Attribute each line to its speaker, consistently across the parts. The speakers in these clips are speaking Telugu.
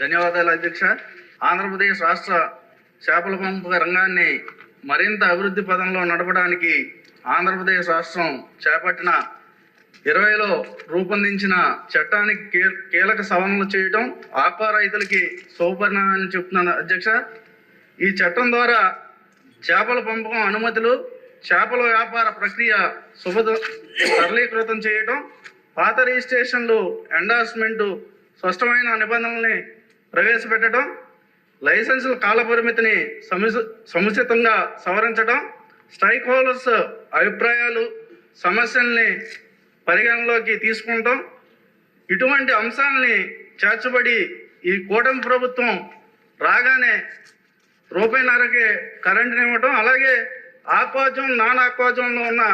Speaker 1: ధన్యవాదాలు అధ్యక్ష. ఆంధ్రప్రదేశ్ రాష్ట్ర చేపల పెంపక రంగాన్ని మరింత అభివృద్ధి పదంలో నడపడానికి ఆంధ్రప్రదేశ్ రాష్ట్రం చేపట్టిన ఇరవైలో రూపొందించిన చట్టానికి కీ- కీలక సవరణలు చేయటం ఆక్వా రైతులకి శుభపరిణామని చెప్తున్నాను అధ్యక్ష. ఈ చట్టం ద్వారా చేపల పెంపకం అనుమతులు చేపల వ్యాపార ప్రక్రియ శుభ సరళీకృతం చేయటం పాత రిజిస్ట్రేషన్లు ఎండార్స్మెంటు స్పష్టమైన నిబంధనల్ని ప్రవేశపెట్టడం లైసెన్సుల కాలపరిమితిని సముచి- సముచితంగా సవరించడం స్ట్రైక్ హోల్డర్స్ అభిప్రాయాలు సమస్యల్ని పరిగణలోకి తీసుకుంటాం. ఇటువంటి అంశాలని చేర్చబడి ఈ కూటమి ప్రభుత్వం రాగానే రూపాయిన్నరకే కరెంటుని ఇవ్వటం అలాగే ఆక్వాజం నాన్ ఆక్వాజంలో ఉన్న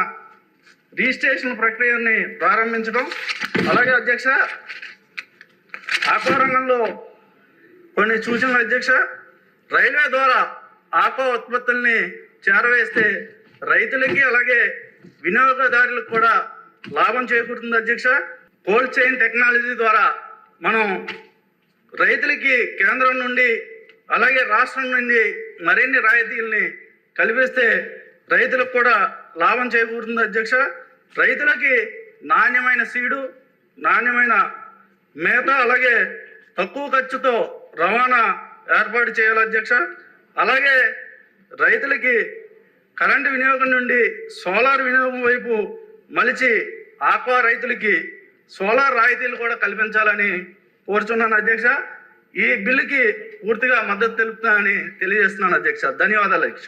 Speaker 1: రిజిస్ట్రేషన్ ప్రక్రియని ప్రారంభించడం అలాగే అధ్యక్ష ఆక్వా రంగంలో కొన్ని సూచనలు అధ్యక్ష రైల్వే ద్వారా ఆక్వా ఉత్పత్తుల్ని చేరవేస్తే రైతులకి అలాగే వినియోగదారులకు కూడా లాభం చేకూరుతుంది అధ్యక్ష. కోల్డ్ చైన్ టెక్నాలజీ ద్వారా మనం రైతులకి కేంద్రం నుండి అలాగే రాష్ట్రం నుండి మరిన్ని రాయితీల్ని కల్పిస్తే రైతులకు కూడా లాభం చేకూరుతుంది అధ్యక్ష. రైతులకి నాణ్యమైన సీడు నాణ్యమైన మేత అలాగే తక్కువ ఖర్చుతో రవాణా ఏర్పాటు చేయాలి అధ్యక్ష. అలాగే రైతులకి కరెంటు వినియోగం నుండి సోలార్ వినియోగం వైపు మలిచి ఆక్వా రైతులకి సోలార్ రాయితీలు కూడా కల్పించాలని కోరుచున్నాను అధ్యక్ష. ఈ బిల్లుకి పూర్తిగా మద్దతు తెలుపుతానని తెలియజేస్తున్నాను అధ్యక్ష. ధన్యవాదాలు అధ్యక్ష.